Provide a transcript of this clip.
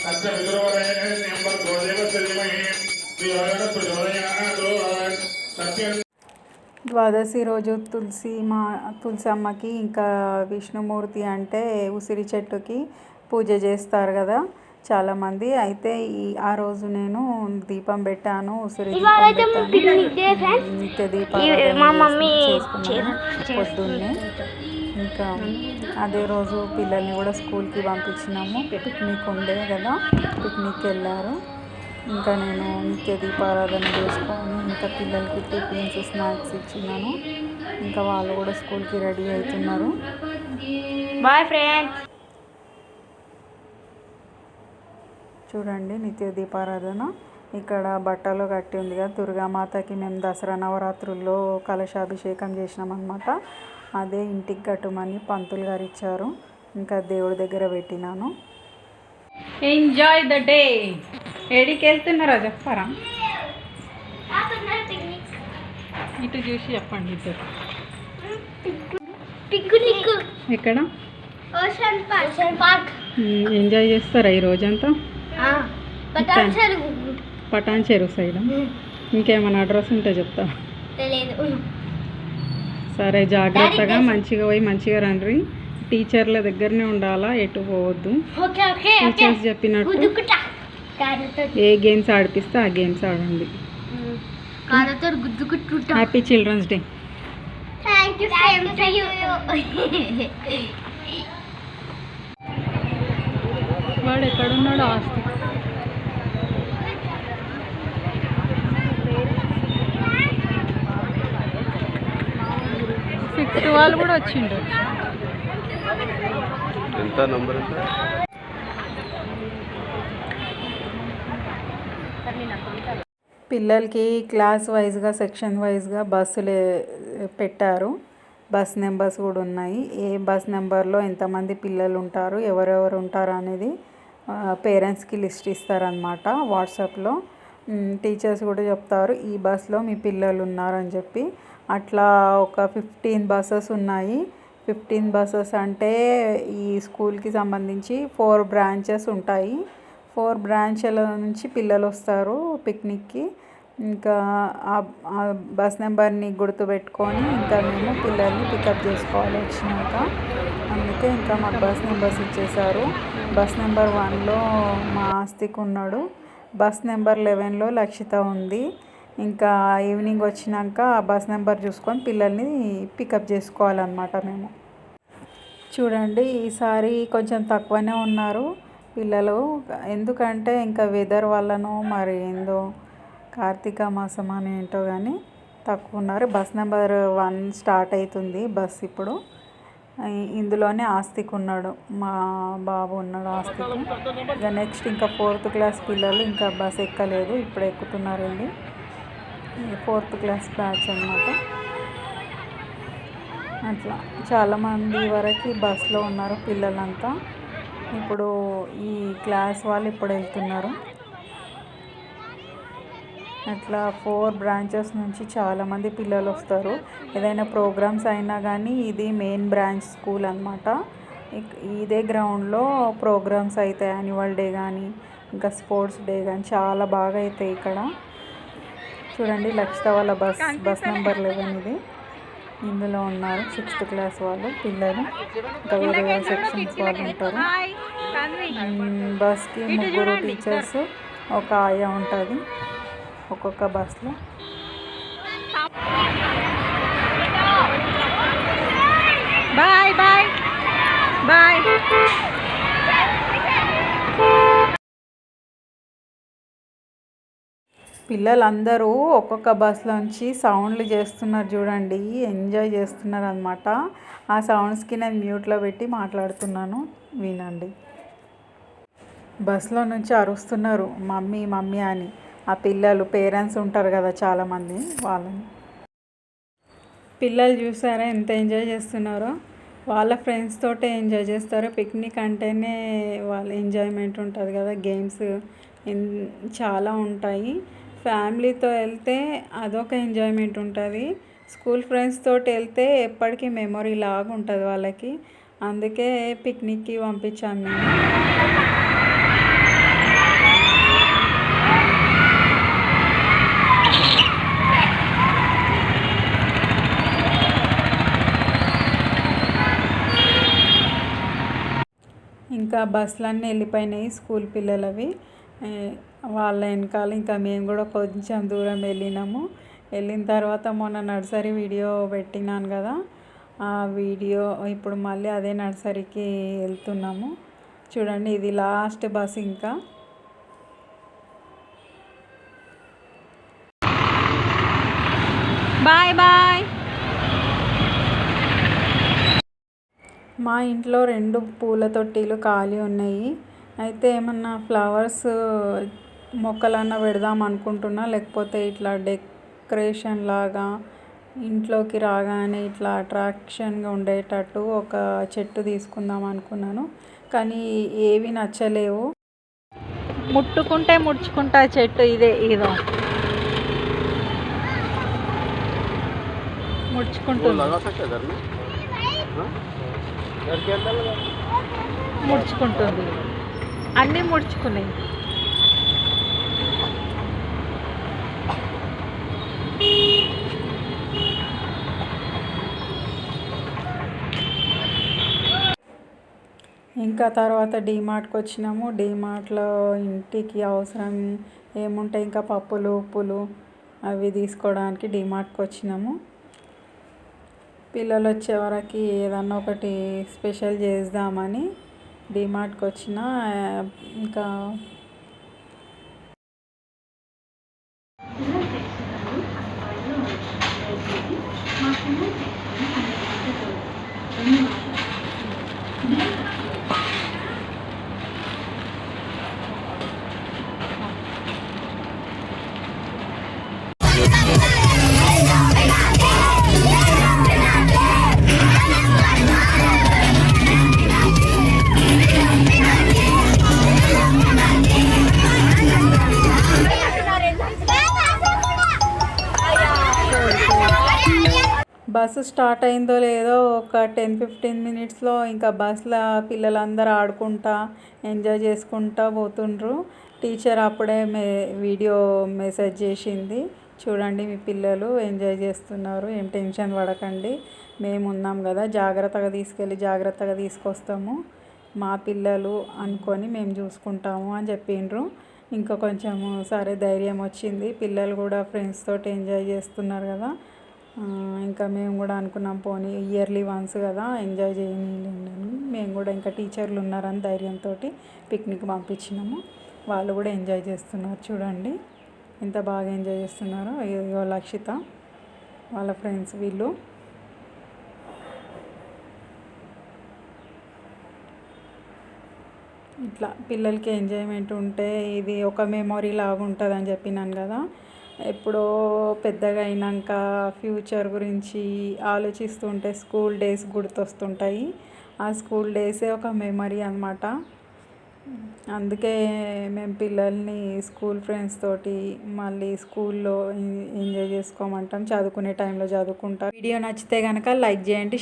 तस्य विदुरवरेण्यं भर्गो देवस्य धीमहि धियो यो नः प्रचोदयात् तस्य ద్వాదశి రోజు తులసి మా తులసి అమ్మకి ఇంకా విష్ణుమూర్తి అంటే ఉసిరి చెట్టుకి పూజ చేస్తారు కదా చాలామంది అయితే ఈ ఆ రోజు నేను దీపం పెట్టాను ఉసిరి దీపం ఇవాళైతే మా పెట్టాను. పిక్నిక్ డే ఫ్రెండ్స్ నిత్య ఈ- దీపారాధన మా మమ్మీ చేసుకున్నాను చే- పొద్దున్నే ఇంకా అదే రోజు పిల్లల్ని కూడా స్కూల్కి పంపించినాము. పిక్నిక్ ఉండే కదా పిక్నిక్కి వెళ్ళారు. ఇంకా నేను నిత్య దీపారాధన చేసుకొని ఇంకా పిల్లలకి టిఫిన్స్ స్నాక్స్ ఇచ్చినాను. ఇంకా వాళ్ళు కూడా స్కూల్కి రెడీ అవుతున్నారు. బాయ్ ఫ్రెండ్స్ చూడండి నిత్య దీపారాధన. ఇక్కడ బట్టలు కట్టి ఉంది కదా. దుర్గామాతకి మేము దసరా నవరాత్రుల్లో కలశాభిషేకం చేసినాం అనమాట అదే ఇంటికి కట్టుమని పంతులు గారు ఇచ్చారు. ఇంకా దేవుడి దగ్గర పెట్టినాను. ఎంజాయ్ ద డే ఏడికి వెళ్తున్నారో చెప్పారా? ఇటు చూసి చెప్పండి ఇద్దరు. పిక్నిక్. ఎక్కడ? Ocean park. Ocean park hmm, enjoy చేస్తారా ఈ రోజంతా? పటాన్ చెరువు సైడ్. ఇంకేమైనా అడ్రస్ ఉంటే చెప్తా. తెలియదు సరే జాగ్రత్తగా మంచిగా పోయి మంచిగా రండి. టీచర్ల దగ్గరనే ఉండాలా ఎటు పోవద్దు. Okay okay okay. టీచర్స్ చెప్పినట్టు. గుద్దుకుటా కారుతో ఏ గేమ్స్ ఆడిపిస్తే ఆ గేమ్స్ ఆడండి. హ్యాపీ చిల్డ్రన్స్ డే వాడు ఎక్కడున్నాడు ఆస్తి సిక్స్త్ వాళ్ళు కూడా వచ్చిండు. ఎంత నంబర్ పిల్లలకి క్లాస్ వైజ్గా సెక్షన్ వైజ్గా బస్సులు పెట్టారు. బస్ నెంబర్స్ కూడా ఉన్నాయి. ఏ బస్ నెంబర్లో ఎంతమంది పిల్లలు ఉంటారు ఎవరెవరు ఉంటారు అనేది పేరెంట్స్కి లిస్ట్ ఇస్తారనమాట వాట్సాప్లో టీచర్స్ కూడా చెప్తారు ఈ బస్లో మీ పిల్లలు ఉన్నారని చెప్పి. అట్లా ఒక ఫిఫ్టీన్ బస్సెస్ ఉన్నాయి. ఫిఫ్టీన్ బస్సెస్ అంటే ఈ స్కూల్కి సంబంధించి ఫోర్ బ్రాంచెస్ ఉంటాయి. ఫోర్ బ్రాంచ్ల నుంచి పిల్లలు వస్తారు పిక్నిక్కి ఇంకా ఆ- బస్ నెంబర్ని గుర్తుపెట్టుకొని ఇంకా మేము పిల్లల్ని పికప్ చేసుకోవాలి వచ్చినాక. అందుకే ఇంకా మాకు బస్ నెంబర్స్ ఇచ్చేసారు బస్ నెంబర్ వన్లో మా ఆస్తిక్ ఉన్నాడు బస్ నెంబర్ లెవెన్లో లక్షిత ఉంది. ఇంకా ఈవినింగ్ వచ్చినాక ఆ బస్ నెంబర్ చూసుకొని పిల్లల్ని పికప్ చేసుకోవాలన్నమాట మేము. చూడండి ఈసారి కొంచెం తక్కువనే ఉన్నారు పిల్లలు. ఎందుకంటే ఇంకా వెదర్ వల్లనో మరి ఏందో కార్తీక మాసం అని ఏంటో కానీ తక్కువ ఉన్నారు. బస్ నెంబర్ వన్ స్టార్ట్ అవుతుంది బస్ ఇప్పుడు. ఇందులోనే ఆస్తిక్ ఉన్నాడు. మా బాబు ఉన్నాడు ఆస్తిక్. ఇక నెక్స్ట్ ఇంకా ఫోర్త్ క్లాస్ పిల్లలు ఇంకా బస్ ఎక్కలేదు ఇప్పుడు ఎక్కుతున్నారు వెళ్ళి ఫోర్త్ క్లాస్ బ్యాచ్ అనమాట అట్లా చాలామంది వరకు బస్లో ఉన్నారు పిల్లలంతా. ఇప్పుడు ఈ క్లాస్ వాళ్ళు ఇప్పుడు వెళ్తున్నారు. అట్లా ఫోర్ బ్రాంచెస్ నుంచి చాలామంది పిల్లలు వస్తారు. ఏదైనా ప్రోగ్రామ్స్ అయినా కానీ ఇది మెయిన్ బ్రాంచ్ స్కూల్ అనమాట ఇదే గ్రౌండ్లో ప్రోగ్రామ్స్ అవుతాయి యాన్యువల్ డే కానీ ఇంకా స్పోర్ట్స్ డే కానీ చాలా బాగా అవుతాయి ఇక్కడ. చూడండి లక్షిత వాళ్ళ బస్ బస్ నెంబర్ లెవెన్ ఇది. ఇందులో ఉన్నారు సిక్స్త్ క్లాస్ వాళ్ళు పిల్లలు. ఇంకా వేరే వేరే సెక్షన్స్ వాళ్ళు ఉంటారు బస్కి ముగ్గురు టీచర్స్ ఒక ఆయా ఉంటుంది ఒక్కొక్క బస్లో. Bye bye. బాయ్. పిల్లలందరూ ఒక్కొక్క బస్లోంచి సౌండ్లు చేస్తున్నారు చూడండి. ఎంజాయ్ చేస్తున్నారు అనమాట ఆ సౌండ్స్కి నేను మ్యూట్లో పెట్టి మాట్లాడుతున్నాను. వినండి. బస్లో నుంచి అరుస్తున్నారు మమ్మీ మమ్మీ అని. ఆ పిల్లలు పేరెంట్స్ ఉంటారు కదా చాలామంది వాళ్ళని. పిల్లలు చూసారా ఎంత ఎంజాయ్ చేస్తున్నారో? వాళ్ళ ఫ్రెండ్స్ తోటే ఎంజాయ్ చేస్తారు. పిక్నిక్ అంటేనే వాళ్ళ ఎంజాయ్మెంట్ ఉంటుంది కదా. గేమ్స్ చాలా ఉంటాయి. ఫ్యామిలీతో వెళ్తే అదొక ఎంజాయ్మెంట్ ఉంటుంది. స్కూల్ ఫ్రెండ్స్ తోటి వెళ్తే ఎప్పటికీ మెమొరీ లాగా ఉంటుంది వాళ్ళకి. అందుకే పిక్నిక్కి పంపించాము మేము. ఇంకా బస్సులన్నీ వెళ్ళిపోయినాయి స్కూల్ పిల్లలవి. వాళ్ళ వెనకాల ఇంకా మేము కూడా కొంచెం దూరం వెళ్ళినాము. వెళ్ళిన తర్వాత మొన్న నర్సరీ వీడియో పెట్టినాను కదా ఆ వీడియో ఇప్పుడు మళ్ళీ అదే నర్సరీకి వెళ్తున్నాము. చూడండి ఇది లాస్ట్ బస్ ఇంకా. Bye bye. మా ఇంట్లో రెండు పూల తొట్టిలు ఖాళీ ఉన్నాయి. అయితే ఏమన్నా ఫ్లవర్స్ మొక్కలన్నా పెడదాం అనుకుంటున్నా లేకపోతే ఇట్లా డెకరేషన్ లాగా ఇంట్లోకి రాగానే ఇట్లా అట్రాక్షన్గా ఉండేటట్టు ఒక చెట్టు తీసుకుందాం అనుకున్నాను. కానీ ఏవి నచ్చలేవు. ముట్టుకుంటే ముడుచుకుంటా చెట్టు ఇదే ఇదో. ముడుచుకుంటుంది ముడుచుకుంటుంది. అన్నీ ముడుచుకున్నాయి. ఇంకా తర్వాత డీమార్ట్కి వచ్చినాము. డీమార్ట్లో ఇంటికి అవసరం ఏముంటాయి? ఇంకా పప్పులు ఉప్పులు అవి తీసుకోవడానికి డీమార్ట్కి వచ్చినాము. పిల్లలు వచ్చేవరకు ఏదన్నా ఒకటి స్పెషల్ చేద్దామని డీమార్ట్కి వచ్చిన ఇంకా బస్సు స్టార్ట్ అయిందో లేదో ఒక టెన్ ఫిఫ్టీన్ మినిట్స్లో ఇంకా బస్సులో పిల్లలందరూ ఆడుకుంటా ఎంజాయ్ చేసుకుంటా పోతుండ్రు. టీచర్ అప్పుడే మే వీడియో మెసేజ్ చేసింది. చూడండి మీ పిల్లలు ఎంజాయ్ చేస్తున్నారు ఏం టెన్షన్ పడకండి. మేము ఉన్నాం కదా జాగ్రత్తగా తీసుకెళ్ళి జాగ్రత్తగా తీసుకొస్తాము. మా పిల్లలు అనుకొని మేము చూసుకుంటాము అని చెప్పిండ్రు. ఇంకా కొంచెము సరే ధైర్యం వచ్చింది. పిల్లలు కూడా ఫ్రెండ్స్ తోటి ఎంజాయ్ చేస్తున్నారు కదా. ఇంకా మేము కూడా అనుకున్నాం పోనీ ఇయర్లీ వన్స్ కదా ఎంజాయ్ చేయని మేము కూడా ఇంకా టీచర్లు ఉన్నారని ధైర్యంతో పిక్నిక్ పంపించినాము. వాళ్ళు కూడా ఎంజాయ్ చేస్తున్నారు చూడండి. ఎంత బాగా ఎంజాయ్ చేస్తున్నారో ఇదిగో లక్షిత వాళ్ళ ఫ్రెండ్స్ వీళ్ళు. ఇట్లా పిల్లలకి ఎంజాయ్మెంట్ ఉంటే ఇది ఒక మెమొరీ లాగా ఉంటుంది అని చెప్పినాను కదా. ఎప్పుడో పెద్దగా అయినాక ఫ్యూచర్ గురించి ఆలోచిస్తుంటే స్కూల్ డేస్ గుర్తొస్తుంటాయి. ఆ స్కూల్ డేసే ఒక మెమరీ అన్నమాట. అందుకే మేము పిల్లల్ని స్కూల్ ఫ్రెండ్స్ తోటి మళ్ళీ స్కూల్లో ఎంజాయ్ చేసుకోమంటాం. చదువుకునే టైంలో చదువుకుంటాం వీడియో నచ్చితే కనుక లైక్ చేయండి